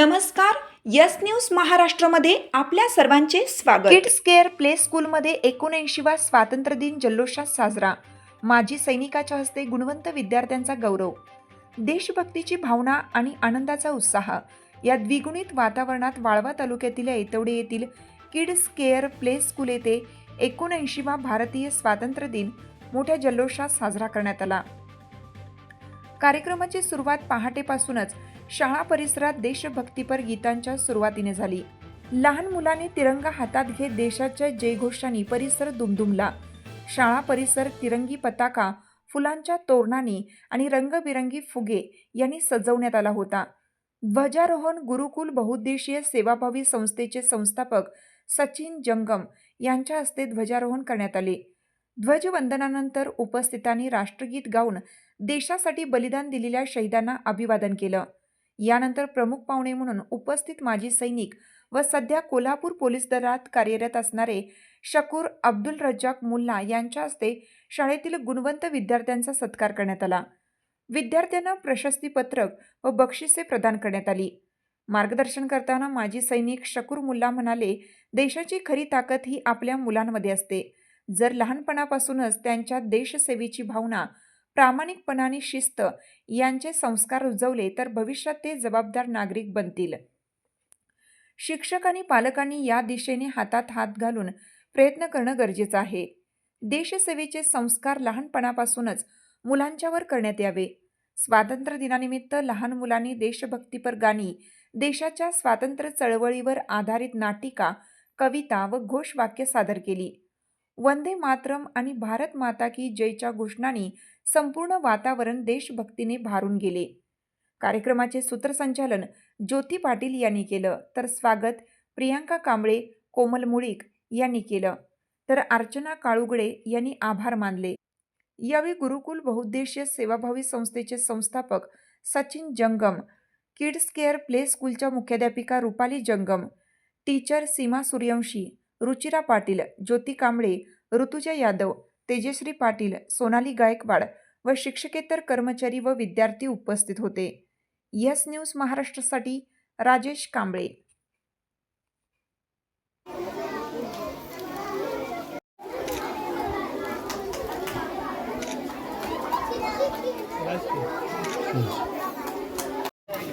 नमस्कार yes news महाराष्ट्रमध्ये आपल्या सर्वांचे स्वागत. किड्स केअर प्ले स्कूलमध्ये एकोणऐंशीवा स्वातंत्र्य दिन जल्लोषात साजरा. माजी सैनिकाच्या हस्ते गुणवंत विद्यार्थ्यांचा गौरव. देशभक्तीची भावना आणि आनंदाचा उत्साह या द्विगुणित वातावरणात वाळवा तालुक्यातील ऐतवडे येथील किड्स केअर प्ले स्कूल येथे एकोणऐंशीवा भारतीय स्वातंत्र्य दिन मोठ्या जल्लोषात साजरा करण्यात आला. कार्यक्रमाची सुरुवात पहाटेपासूनच शाळा परिसरात देशभक्तीपर गीतांच्या सुरुवातीने झाली. लहान मुलांनी तिरंगा हातात घेत देशाच्या जयघोषांनी परिसर दुमदुमला. शाळा परिसर तिरंगी पताका फुलांच्या तोरणांनी आणि रंगबिरंगी फुगे यांनी सजवण्यात आला होता. ध्वजारोहण गुरुकुल बहुउद्देशीय सेवाभावी संस्थेचे संस्थापक सचिन जंगम यांच्या हस्ते ध्वजारोहण करण्यात आले. ध्वजवंदनानंतर उपस्थितांनी राष्ट्रगीत गाऊन देशासाठी बलिदान दिलेल्या शहीदांना अभिवादन केलं. यानंतर प्रमुख पाहुणे म्हणून उपस्थित माजी सैनिक व सध्या कोल्हापूर पोलीस दलात कार्यरत असणारे शकूर अब्दुल रज्जाक मुल्ला यांच्या हस्ते शाळेतील गुणवंत विद्यार्थ्यांचा सत्कार करण्यात आला. विद्यार्थ्यांना प्रशस्तीपत्रक व बक्षिसे प्रदान करण्यात आली. मार्गदर्शन करताना माजी सैनिक शकूर मुल्ला म्हणाले देशाची खरी ताकद ही आपल्या मुलांमध्ये असते. जर लहानपणापासूनच त्यांच्या देशसेवेची भावना प्रामाणिकपणा आणि शिस्त यांचे संस्कार रुजवले तर भविष्यात ते जबाबदार नागरिक बनतील. शिक्षक आणि पालकांनी या दिशेने हातात हात घालून प्रयत्न करणं गरजेचं आहे. देशसेवेचे संस्कार लहानपणापासूनच मुलांच्यावर करण्यात यावे. स्वातंत्र्य दिनानिमित्त लहान मुलांनी देशभक्तीपर गाणी देशाच्या स्वातंत्र्य चळवळीवर आधारित नाटिका कविता व घोषवाक्य सादर केली. वंदे मातरम आणि भारत माता की जयच्या घोषणाने संपूर्ण वातावरण देशभक्तीने भारून गेले. कार्यक्रमाचे सूत्रसंचालन ज्योती पाटील यांनी केलं तर स्वागत प्रियांका कांबळे कोमल मुळीक यांनी केलं. तर अर्चना काळुगडे यांनी आभार मानले. यावेळी गुरुकुल बहुउद्देशीय सेवाभावी संस्थेचे संस्थापक सचिन जंगम किड्स केअर प्ले स्कूलच्या मुख्याध्यापिका रुपाली जंगम टीचर सीमा सूर्यवंशी रुचिरा पाटील ज्योती कांबळे ऋतुजा यादव तेजश्री पाटील सोनाली गायकवाड व शिक्षकेतर कर्मचारी व विद्यार्थी उपस्थित होते. यस न्यूज महाराष्ट्रासाठी राजेश कांबळे.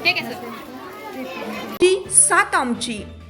ठीक आहे सर. ती सात आमची.